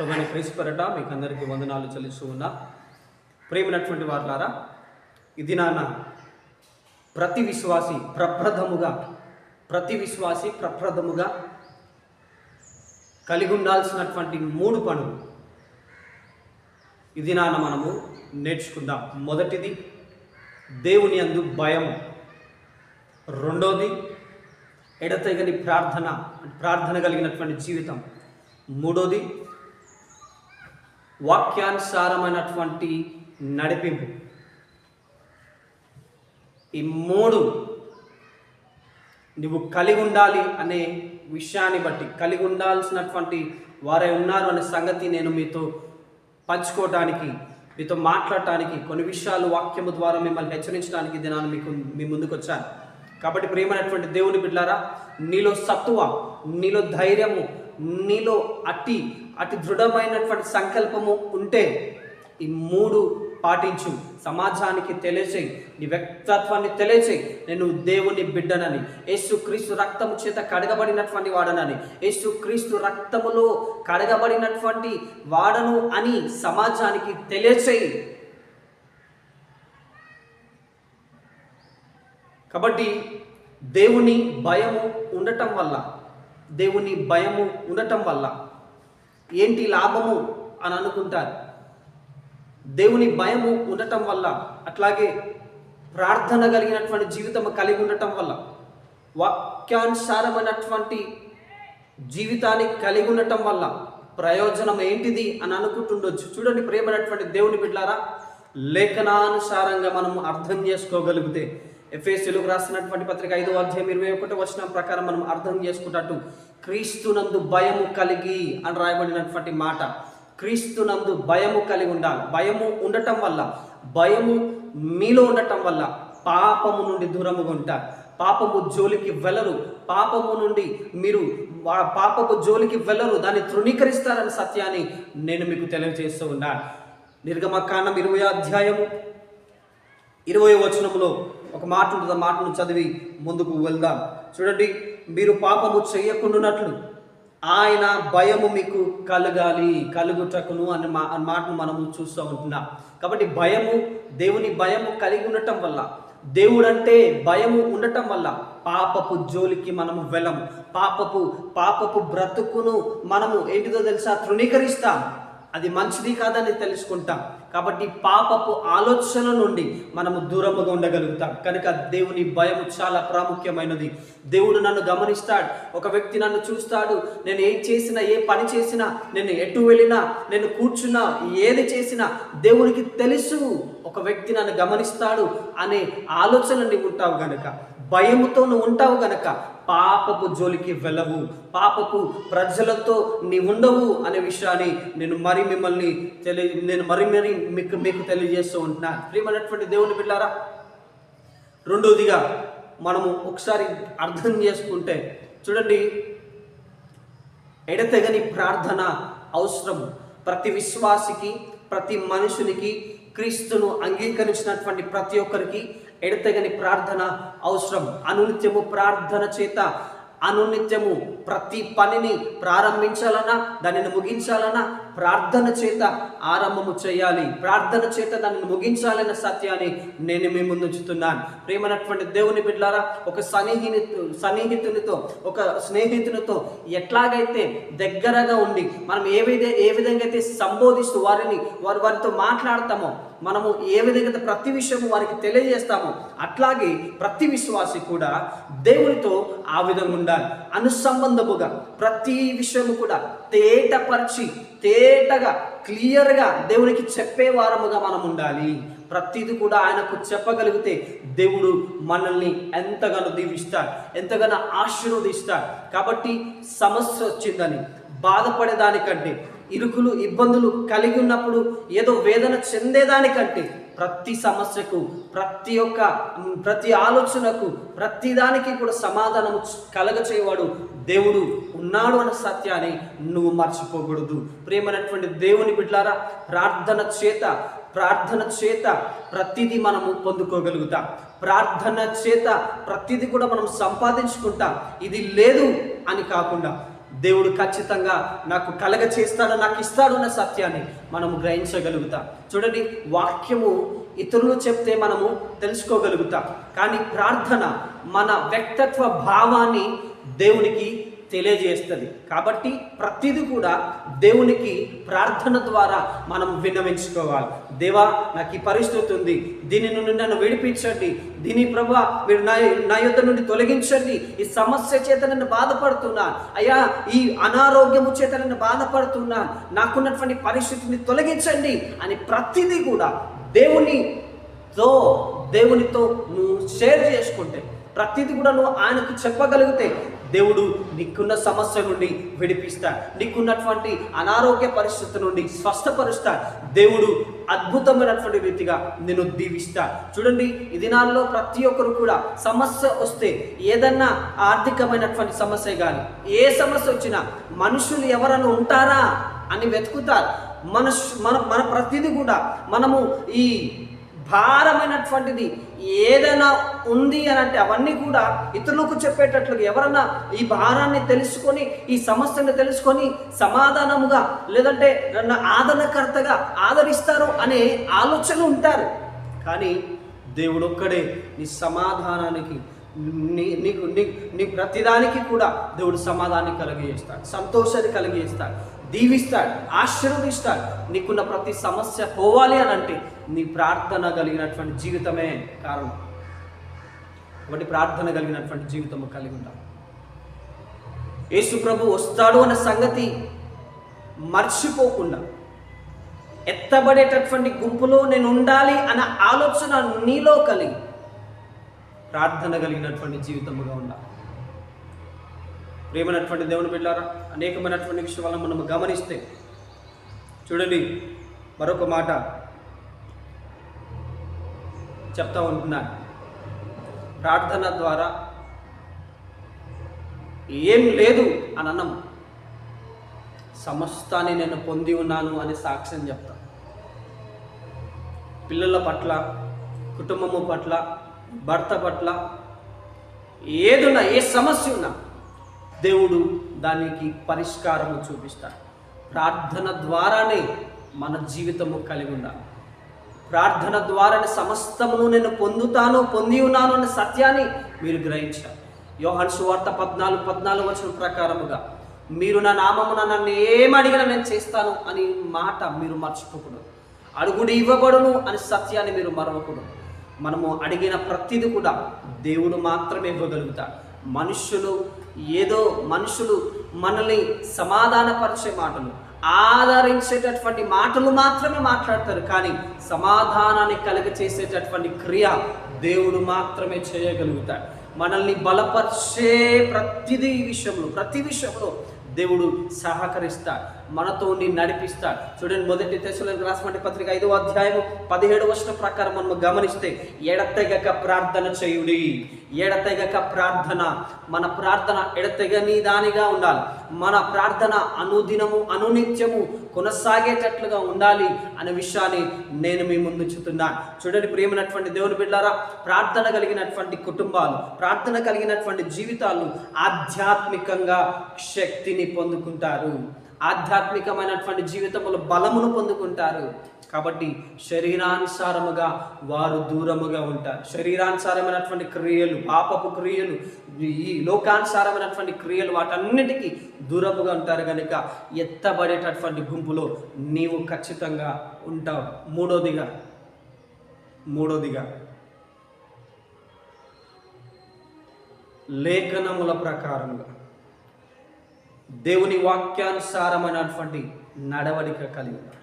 ప్రభుని క్రీస్తుపరట మీకు అందరికీ వందనాలు చెల్లిస్తూ ఉన్నా. ప్రేమినటువంటి వారులారా ఇది నాన్న ప్రతి విశ్వాసి ప్రప్రథముగా ప్రతి విశ్వాసి ప్రప్రథముగా కలిగి ఉండాల్సినటువంటి మూడు పనులు ఇది నాన్న మనము నేర్చుకుందాం. మొదటిది దేవుని అందు భయం. రెండోది ఎడతెగని ప్రార్థన ప్రార్థన కలిగినటువంటి జీవితం. మూడోది వాక్యానుసారమైనటువంటి నడిపింపు. ఈ మూడు నువ్వు కలిగి ఉండాలి అనే విషయాన్ని బట్టి కలిగి ఉండాల్సినటువంటి వారే ఉన్నారు అనే సంగతి నేను మీతో పంచుకోవటానికి మీతో మాట్లాడటానికి కొన్ని విషయాలు వాక్యము ద్వారా మిమ్మల్ని హెచ్చరించడానికి దినాన్ని మీకు మీ ముందుకు వచ్చాను కాబట్టి ప్రేమైనటువంటి దేవుని బిడ్డారా నీలో సత్తువ నీలో ధైర్యము నీలో అట్టి అతి దృఢమైనటువంటి సంకల్పము ఉంటే ఈ మూడు పాటించు. సమాజానికి తెలియచేయి. నీ వ్యక్తత్వాన్ని తెలియచేయి. నేను దేవుని బిడ్డనని. యేసు క్రీస్తు రక్తము చేత కడగబడినటువంటి వాడనని. యేసు క్రీస్తు రక్తములో కడగబడినటువంటి వాడను అని సమాజానికి తెలియచేయి. కాబట్టి దేవుని భయము ఉండటం వల్ల దేవుని భయము ఉండటం వల్ల ఏంటి లాభము అని అనుకుంటారు. దేవుని భయము ఉండటం వల్ల అట్లాగే ప్రార్థన కలిగినటువంటి జీవితం కలిగి ఉండటం వల్ల వాక్యానుసారమైనటువంటి జీవితాన్ని కలిగి ఉండటం వల్ల ప్రయోజనం ఏంటిది అని అనుకుంటుండొచ్చు. చూడండి ప్రేమైనటువంటి దేవుని బిడ్డారా లేఖనానుసారంగా మనం అర్థం చేసుకోగలిగితే ఎఫ్ఎస్సీలకు రాసినటువంటి పత్రిక ఐదో అధ్యాయం ఇరవై ఒకటి వచ్చిన ప్రకారం మనం అర్థం చేసుకున్నట్టు క్రీస్తునందు భయము కలిగి అని రాయబడినటువంటి మాట. క్రీస్తునందు భయము కలిగి ఉండాలి. భయము ఉండటం వల్ల భయము మీలో ఉండటం వల్ల పాపము నుండి దూరముగా ఉంటారు. పాపము జోలికి వెళ్ళరు. పాపము నుండి మీరు పాపపు జోలికి వెళ్ళరు. దాన్ని తృణీకరిస్తారని సత్యాన్ని నేను మీకు తెలియజేస్తూ ఉన్నాను. నిర్గమకాండం ఇరవై అధ్యాయము ఇరవై వచనంలో ఒక మాట ఉంటుంది. ఆ మాటను చదివి ముందుకు వెళ్దాం. చూడండి మీరు పాపము చెయ్యకుండానట్లు ఆయన భయము మీకు కలగాలి కలుగుటకును అని మా అన్న మాటను మనము చూస్తూ ఉంటున్నాం. కాబట్టి భయము దేవుని భయము కలిగి ఉండటం వల్ల దేవుడంటే భయము ఉండటం వల్ల పాపపు జోలికి మనము వెళ్ళము. పాపపు పాపపు బ్రతుకును మనము ఏంటిదో తెలుసా? తృణీకరిస్తాం. అది మంచిది కాదని తెలుసుకుంటాం. కాబట్టి పాపపు ఆలోచన నుండి మనము దూరముగా ఉండగలుగుతాం. కనుక దేవుని భయం చాలా ప్రాముఖ్యమైనది. దేవుడు నన్ను గమనిస్తాడు. ఒక వ్యక్తి నన్ను చూస్తాడు. నేను ఏం చేసినా ఏ పని చేసినా నేను ఎటు వెళ్ళినా నేను కూర్చున్నా ఏది చేసినా దేవునికి తెలుసు. ఒక వ్యక్తి నన్ను గమనిస్తాడు అనే ఆలోచన నీవు ఉంటావు భయముతో నువ్వు ఉంటావు గనక పాపపు జోలికి వెళ్ళవు పాపపు ప్రజలతో నీ ఉండవు అనే విషయాన్ని నేను మరి మిమ్మల్ని తెలియ నేను మరి మరి మీకు మీకు తెలియజేస్తూ ఉంటున్నాను ప్రియమైనటువంటి దేవుని బిడ్డారా రెండోదిగా మనము ఒకసారి అర్థం చేసుకుంటే చూడండి ఎడతెగని ప్రార్థన అవసరం ప్రతి విశ్వాసికి ప్రతి మనుషునికి క్రీస్తును అంగీకరించినటువంటి ప్రతి ఒక్కరికి ఎడతెగని ప్రార్థన అవసరం. అనునిత్యము ప్రార్థన చేత అనునిత్యము ప్రతి పనిని ప్రారంభించాలన్నా దానిని ముగించాలన్నా ప్రార్థన చేత ఆరంభము చేయాలి. ప్రార్థన చేత దానిని ముగించాలన్న సత్యాన్ని నేను మీ ముందుంచుతున్నాను ప్రేమనటువంటి దేవుని బిడ్డారా ఒక సన్నిహిని సన్నిహితునితో ఒక స్నేహితునితో ఎట్లాగైతే దగ్గరగా ఉండి మనం ఏ విధ ఏ విధంగా అయితే సంబోధిస్తూ వారిని వారి వారితో మాట్లాడతామో మనము ఏ విధంగా అయితే ప్రతి విషయము వారికి తెలియజేస్తామో అట్లాగే ప్రతి విశ్వాసి కూడా దేవునితో ఆ విధంగా ఉండాలి. అనుసంబంధముగా ప్రతి విషయము కూడా తేటపరిచి తేటగా క్లియర్గా దేవునికి చెప్పే వారముగా మనం ఉండాలి ప్రతిదీ కూడా ఆయనకు చెప్పగలిగితే దేవుడు మనల్ని ఎంతగానో దీవిస్తాడు ఎంతగానో ఆశీర్వదిస్తాడు. కాబట్టి సమస్య వచ్చిందని బాధపడేదానికంటే ఇరుకులు ఇబ్బందులు కలిగి ఉన్నప్పుడు ఏదో వేదన చెందేదానికంటే ప్రతి సమస్యకు ప్రతి ఒక్క ప్రతి ఆలోచనకు ప్రతి దానికి కూడా సమాధానం కలగచేవాడు దేవుడు ఉన్నాడు అన్న సత్యాన్ని నువ్వు మర్చిపోకూడదు. ప్రేమైనటువంటి దేవుని బిడ్లారా ప్రార్థన చేత ప్రార్థన చేత ప్రతిదీ మనము పొందుకోగలుగుతాం. ప్రార్థన చేత ప్రతిదీ కూడా మనం సంపాదించుకుంటాం. ఇది లేదు అని కాకుండా దేవుడు ఖచ్చితంగా నాకు కలగ చేస్తాడు నాకు ఇస్తాడన్న సత్యాన్ని మనము గ్రహించగలుగుతాం. చూడండి వాక్యము ఇతరులు చెప్తే మనము తెలుసుకోగలుగుతాం. కానీ ప్రార్థన మన వ్యక్తిత్వ భావాన్ని దేవునికి తెలియజేస్తుంది. కాబట్టి ప్రతిదీ కూడా దేవునికి ప్రార్థన ద్వారా మనం విన్నవించుకోవాలి. దేవా నాకు ఈ పరిస్థితి ఉంది. దీని నుండి నన్ను విడిపించండి. దీని ప్రభా మీరు నా నా యుద్ధ నుండి తొలగించండి. ఈ సమస్య చేత నన్ను బాధపడుతున్నాను అయ్యా ఈ అనారోగ్యము చేత నన్ను బాధపడుతున్నాను నాకున్నటువంటి పరిస్థితిని తొలగించండి అని ప్రతిదీ కూడా దేవునితో దేవునితో నువ్వు షేర్ చేసుకుంటే ప్రతిదీ కూడా నువ్వు ఆయనకు చెప్పగలిగితే దేవుడు నీకున్న సమస్య నుండి విడిపిస్తాడు. నీకున్నటువంటి అనారోగ్య పరిస్థితి నుండి స్వస్థపరుస్తాడు. దేవుడు అద్భుతమైనటువంటి రీతిగా నేను దీవిస్తాడు. చూడండి ఈ దినాల్లో ప్రతి ఒక్కరు కూడా సమస్య వస్తే ఏదన్నా ఆర్థికమైనటువంటి సమస్య కానీ ఏ సమస్య వచ్చినా మనుషులు ఎవరైనా ఉంటారా అని వెతుకుతారు. మనుషు మన మన ప్రతిదీ కూడా మనము ఈ భారమైనటువంటిది ఏదైనా ఉంది అని అంటే అవన్నీ కూడా ఇతరులకు చెప్పేటట్లుగా ఎవరన్నా ఈ భారాన్ని తెలుసుకొని ఈ సమస్యను తెలుసుకొని సమాధానముగా లేదంటే నన్ను ఆదరణకర్తగా ఆదరిస్తారు అనే ఆలోచనలు ఉంటారు. కానీ దేవుడు ఒక్కడే నీ సమాధానానికి నీ నీకు నీ నీ ప్రతిదానికి కూడా దేవుడు సమాధానం కలిగజేస్తాడు. సంతోషాన్ని కలిగజేస్తాడు. దీవిస్తాడు ఆశీర్వదిస్తాడు. నీకున్న ప్రతి సమస్య పోవాలి అని అంటే నీ ప్రార్థన కలిగినటువంటి జీవితమే కారణం. కాబట్టి ప్రార్థన కలిగినటువంటి జీవితము కలిగి ఉంటాం యేసు ప్రభు వస్తాడు అనే సంగతి మర్చిపోకుండా ఎత్తబడేటటువంటి గుంపులో నేను ఉండాలి అన్న ఆలోచన నీలో కలిగి ప్రార్థన కలిగినటువంటి జీవితముగా ఉండాలి. ప్రేమైనటువంటి దేవుని బిడ్డారా అనేకమైనటువంటి విషయాలను మనం గమనిస్తే చూడండి మరొక మాట చెప్తా ఉంటున్నాను. ప్రార్థన ద్వారా ఏం లేదు అని అన్నం సమస్తాన్ని నేను పొంది ఉన్నాను అని సాక్ష్యం చెప్తా. పిల్లల పట్ల కుటుంబము పట్ల భర్త పట్ల ఏదున్నా ఏ సమస్య ఉన్నా దేవుడు దానికి పరిష్కారము చూపిస్తాడు. ప్రార్థన ద్వారానే మన జీవితము కలిగి ఉండాలి. ప్రార్థన ద్వారానే సమస్తమును నేను పొందుతాను పొంది ఉన్నాను అనే సత్యాన్ని మీరు గ్రహించాలి. యోహన్ సువార్త పద్నాలుగు పద్నాలుగు వచ్చిన ప్రకారముగా మీరు నా నామమున నన్ను ఏమడిగినా నేను చేస్తాను అని మాట మీరు మర్చిపోకూడదు. అడుగుడు ఇవ్వబడును అని సత్యాన్ని మీరు మరవకూడదు. మనము అడిగిన ప్రతిది కూడా దేవుడు మాత్రమే ఇవ్వగలుగుతాడు. మనుషులు ఏదో మనుషులు మనల్ని సమాధానపరిచే మాటలు ఆదరించేటటువంటి మాటలు మాత్రమే మాట్లాడతారు. కానీ సమాధానాన్ని కలుగ చేసేటటువంటి క్రియ దేవుడు మాత్రమే చేయగలుగుతాడు. మనల్ని బలపరిచే ప్రతిదీ విషయంలో ప్రతి విషయంలో దేవుడు సహకరిస్తాడు. మనతో ఉండి నడిపిస్తాడు. చూడండి మొదటి దశలకు రాసినటువంటి పత్రిక ఐదో అధ్యాయము పదిహేడు వర్షం ప్రకారం మనం గమనిస్తే ఎడతెగక ప్రార్థన చేయుడి. ఎడతెగక ప్రార్థన. మన ప్రార్థన ఎడతెగని దానిగా ఉండాలి. మన ప్రార్థన అనుదినము అనునిత్యము కొనసాగేటట్లుగా ఉండాలి అనే విషయాన్ని నేను మీ ముందు చెప్తున్నాను చూడండి ప్రేమనటువంటి దేవుని బిడ్డారా ప్రార్థన కలిగినటువంటి కుటుంబాలు ప్రార్థన కలిగినటువంటి జీవితాలు ఆధ్యాత్మికంగా శక్తిని పొందుకుంటారు. ఆధ్యాత్మికమైనటువంటి జీవితంలో బలమును పొందుకుంటారు. కాబట్టి శరీరానుసారముగా వారు దూరముగా ఉంటారు. శరీరానుసారమైనటువంటి క్రియలు పాపపు క్రియలు ఈ లోకానుసారమైనటువంటి క్రియలు వాటన్నిటికీ దూరముగా ఉంటారు కనుక ఎత్తబడేటటువంటి గుంపులో నీవు ఖచ్చితంగా ఉంటావు. మూడోదిగా మూడోదిగా లేఖనముల ప్రకారంగా దేవుని వాక్యానుసారమైనటువంటి నడవడిక కలిగి ఉండాలి.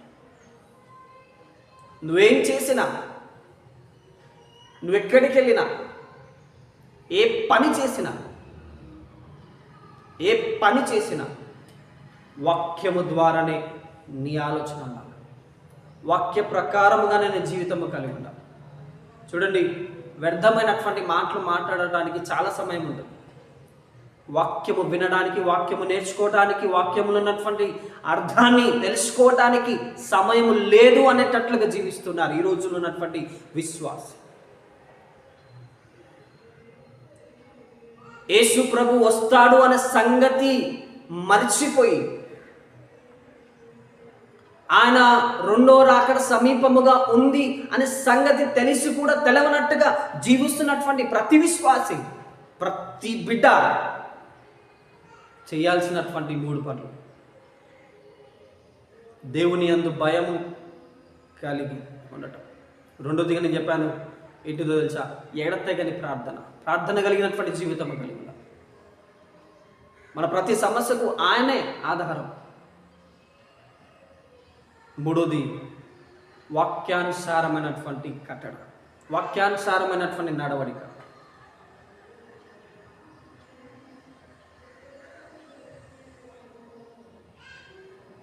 నువ్వేం చేసినా నువ్వెక్కడికి వెళ్ళినా ఏ పని చేసినా ఏ పని చేసినా వాక్యము ద్వారానే నీ ఆలోచన ఉండాలి. వాక్య ప్రకారముగానే నీ జీవితము కలిగి ఉండాలి. చూడండి వ్యర్థమైనటువంటి మాటలు మాట్లాడడానికి చాలా సమయం ఉంటుంది. వాక్యము వినడానికి వాక్యము నేర్చుకోవడానికి వాక్యములు ఉన్నటువంటి అర్థాన్ని తెలుసుకోవటానికి సమయం లేదు అనేటట్లుగా జీవిస్తున్నారు ఈ రోజుల్లో ఉన్నటువంటి విశ్వాసం. యేసు ప్రభు వస్తాడు అనే సంగతి మర్చిపోయి ఆయన రెండో రాకడ సమీపముగా ఉంది అనే సంగతి తెలిసి కూడా తెలవనట్టుగా జీవిస్తున్నటువంటి ప్రతి విశ్వాసి ప్రతి బిడ్డ చేయాల్సినటువంటి మూడు పనులు. దేవుని అందు భయము కలిగి ఉండటం. రెండోదిగా నేను చెప్పాను ఏంటిదో తెలుసా? ఎడతెగని ప్రార్థన. ప్రార్థన కలిగినటువంటి జీవితం కలిగి ఉండాలి. మన ప్రతి సమస్యకు ఆయనే ఆధారం. మూడోది వాక్యానుసారమైనటువంటి కట్టడ. వాక్యానుసారమైనటువంటి నడవడిక.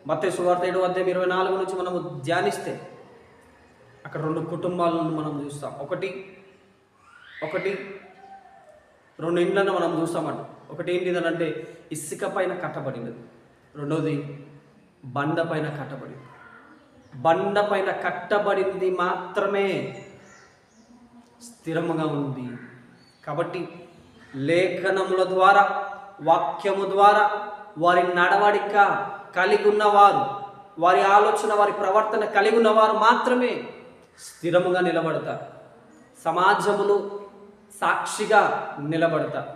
మత్తే సువార్త ఏడు అధ్యాయం ఇరవై నాలుగు నుంచి మనము ధ్యానిస్తే అక్కడ రెండు కుటుంబాలను మనం చూస్తాం. ఒకటి ఒకటి రెండు ఇండ్లను మనం చూస్తామంట ఒకటి ఏంటిదనంటే ఇసుక పైన కట్టబడినది రెండోది బండ పైన కట్టబడింది. బండ పైన కట్టబడింది మాత్రమే స్థిరముగా ఉంది. కాబట్టి లేఖనముల ద్వారా వాక్యము ద్వారా వారి నడవడిక కలిగి ఉన్నవారు వారి ఆలోచన వారి ప్రవర్తన కలిగి ఉన్నవారు మాత్రమే స్థిరముగా నిలబడతారు. సమాజములు సాక్షిగా నిలబడతారు.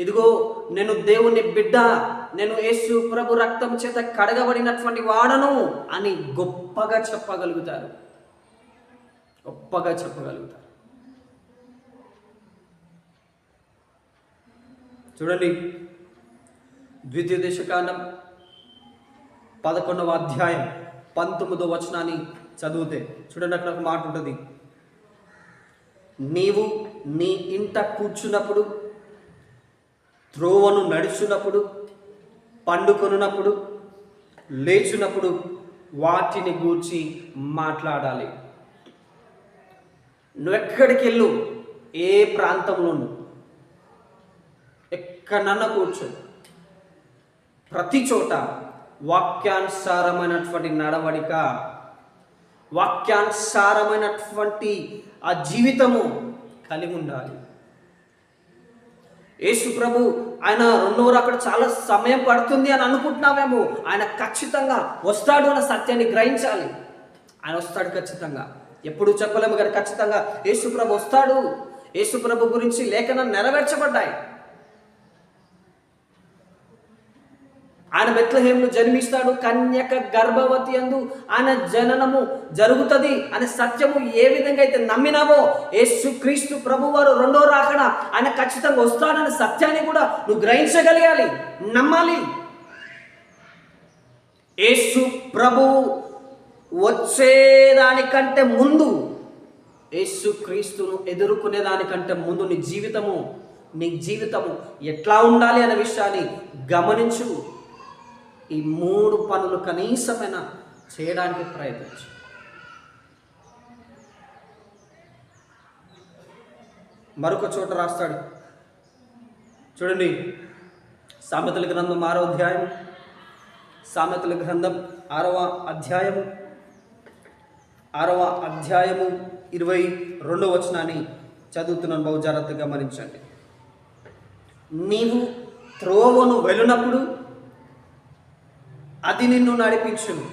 ఇదిగో నేను దేవుని బిడ్డ నేను యేసు ప్రభు రక్తం చేత కడగబడినటువంటి వాడను అని గొప్పగా చెప్పగలుగుతారు. గొప్పగా చెప్పగలుగుతారు. చూడండి ద్వితీయ దేశకాండం పదకొండవ అధ్యాయం పంతొమ్మిదవ వచనాన్ని చదివితే చూడండి అక్కడ ఒక మాట ఉంటుంది. నీవు నీ ఇంట కూర్చున్నప్పుడు త్రోవను నడుచున్నప్పుడు పండుకొనున్నప్పుడు లేచున్నప్పుడు వాటిని గూర్చి మాట్లాడాలి. నువ్వెక్కడికి వెళ్ళు? ఏ ప్రాంతంలో ఎక్కడన్నా కూర్చో. ప్రతి చోట వాక్యానుసారమైనటువంటి నడవడిక వాక్యానుసారమైనటువంటి ఆ జీవితము కలిగి ఉండాలి. యేసు ప్రభు ఆయన రెండో అక్కడ చాలా సమయం పడుతుంది అని అనుకుంటున్నామేమో ఆయన ఖచ్చితంగా వస్తాడు అన్న సత్యాన్ని గ్రహించాలి. ఆయన వస్తాడు ఖచ్చితంగా. ఎప్పుడు చెప్పలేము కానీ ఖచ్చితంగా యేసు ప్రభు వస్తాడు. యేసు ప్రభు గురించి లేఖనం నెరవేర్చబడ్డాయి. ఆయన బెత్లహేమును జన్మిస్తాడు కన్యక గర్భవతి అందు ఆయన జననము జరుగుతుంది. అనే సత్యము ఏ విధంగా అయితే నమ్మినావో యేసు క్రీస్తు ప్రభు వారు రెండో రాకడ ఆయన ఖచ్చితంగా వస్తాడనే సత్యాన్ని కూడా నువ్వు గ్రహించగలగాలి నమ్మాలి. యేసు ప్రభు వచ్చేదానికంటే ముందు యేసు క్రీస్తును ఎదుర్కొనే దానికంటే ముందు నీ జీవితము నీ జీవితము ఎట్లా ఉండాలి అనే విషయాన్ని గమనించు. ఈ మూడు పనులు కనీసమైన చేయడానికి ప్రయత్నించు. మరొక చోట రాస్తాడు. చూడండి సామెతల గ్రంథం ఆరో అధ్యాయం సామెతల గ్రంథం ఆరవ అధ్యాయము. ఆరవ అధ్యాయము ఇరవై రెండవ వచనాన్ని చదువుతున్నాను బహు జాగ్రత్తగా గమనించండి. నీవు త్రోవను వెళ్ళినప్పుడు అది నిన్ను నడిపించును.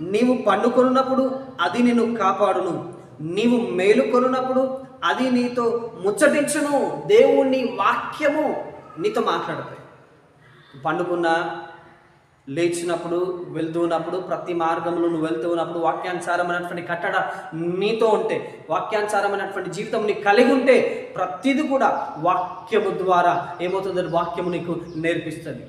నీవు పండుకొనున్నప్పుడు అది నిన్ను కాపాడును. నీవు మేలుకొనున్నప్పుడు అది నీతో ముచ్చటించును. దేవుని వాక్యము నీతో మాట్లాడతాయి పండుకున్న లేచినప్పుడు వెళ్తూ ఉన్నప్పుడు ప్రతి మార్గంలో నువ్వు వెళ్తూ ఉన్నప్పుడు వాక్యానుసారమైనటువంటి కట్టడ నీతో ఉంటే వాక్యానుసారమైనటువంటి జీవితం నీకు కలిగి ఉంటే ప్రతిది కూడా వాక్యము ద్వారా ఏమవుతుందని వాక్యము నీకు నేర్పిస్తుంది.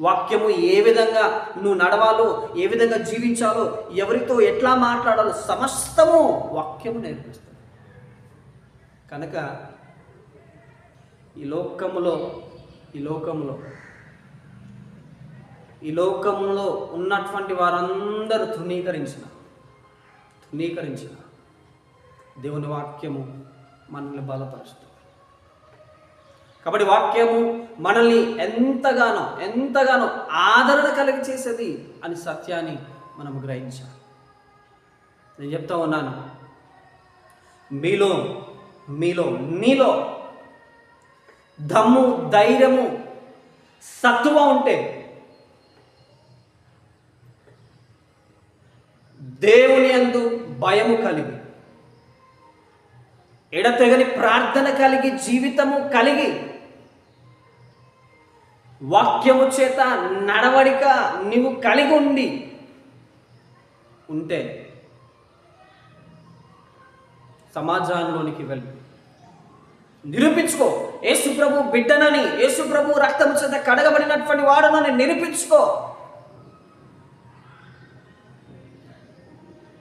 వాక్యము ఏ విధంగా నువ్వు నడవాలో ఏ విధంగా జీవించాలో ఎవరితో ఎట్లా మాట్లాడాలో సమస్తము వాక్యము నేర్పిస్తుంది. కనుక ఈ లోకములో ఈ లోకంలో ఈ లోకంలో ఉన్నటువంటి వారందరూ తృణీకరించిన తృణీకరించిన దేవుని వాక్యము మనల్ని బలపరుస్తుంది. కాబట్టి వాక్యము మనల్ని ఎంతగానో ఎంతగానో ఆదరణ కలిగి చేసేది అని సత్యాన్ని మనం గ్రహించాలి. నేను చెప్తా ఉన్నాను. మీలో మీలో నీలో దమ్ము ధైర్యము సత్తువ ఉంటే దేవుని అందు భయము కలిగి ఎడతెగని ప్రార్థన కలిగి జీవితము కలిగి వాక్యము చేత నడవడిక నీవు కలిగి ఉండి ఉంటే సమాజంలోనికి వెళ్ళి. నిరూపించుకో. యేసుప్రభు బిడ్డనని యేసుప్రభు రక్తము చేత కడగబడినటువంటి వాడనని నిరూపించుకో.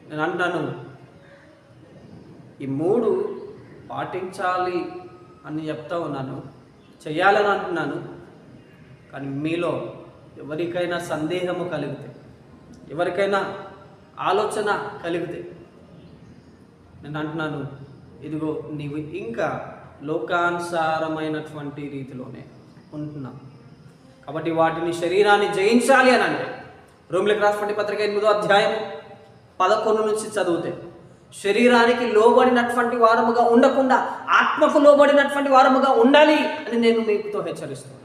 నేను అంటాను ఈ మూడు పాటించాలి అని చెప్తా ఉన్నాను చేయాలని అంటున్నాను. కానీ మీలో ఎవరికైనా సందేహము కలిగితే ఎవరికైనా ఆలోచన కలిగితే నేను అంటున్నాను ఇదిగో నీవు ఇంకా లోకానుసారమైనటువంటి రీతిలోనే ఉంటున్నావు. కాబట్టి వాటిని శరీరాన్ని జయించాలి అని అంటే రోమిలకు రాసినటువంటి పత్రిక ఎనిమిదో అధ్యాయం పదకొండు నుంచి చదివితే శరీరానికి లోబడినటువంటి వారముగా ఉండకుండా ఆత్మకు లోబడినటువంటి వారముగా ఉండాలి అని నేను మీతో హెచ్చరిస్తున్నాను.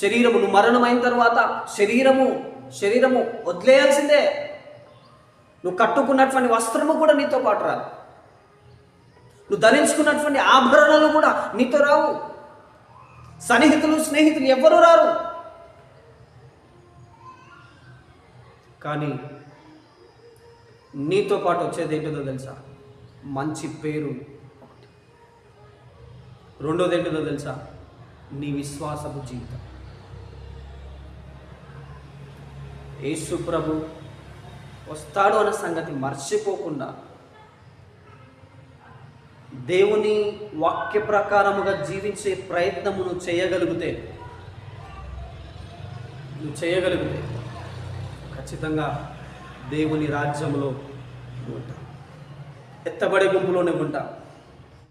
శరీరమును మరణమైన తర్వాత శరీరము శరీరము వదిలేయాల్సిందే. నువ్వు కట్టుకున్నటువంటి వస్త్రము కూడా నీతో పాటు రాదు. నువ్వు ధరించుకున్నటువంటి ఆభరణాలు కూడా నీతో రావు. సన్నిహితులు స్నేహితులు ఎవ్వరూ రారు. కానీ నీతో పాటు వచ్చేది ఏంటిదో తెలుసా? మంచి పేరు ఒకటి. రెండోది ఏంటిదో తెలుసా? నీ విశ్వాసపు జీవితం. యేసు ప్రభు వస్తాడు అన్న సంగతి మర్చిపోకుండా దేవుని వాక్య ప్రకారముగా జీవించే ప్రయత్నమును చేయగలిగితే నువ్వు చేయగలిగితే ఖచ్చితంగా దేవుని రాజ్యంలో ఉంటావు. ఎత్తబడే గుంపులోనే ఉంటావు.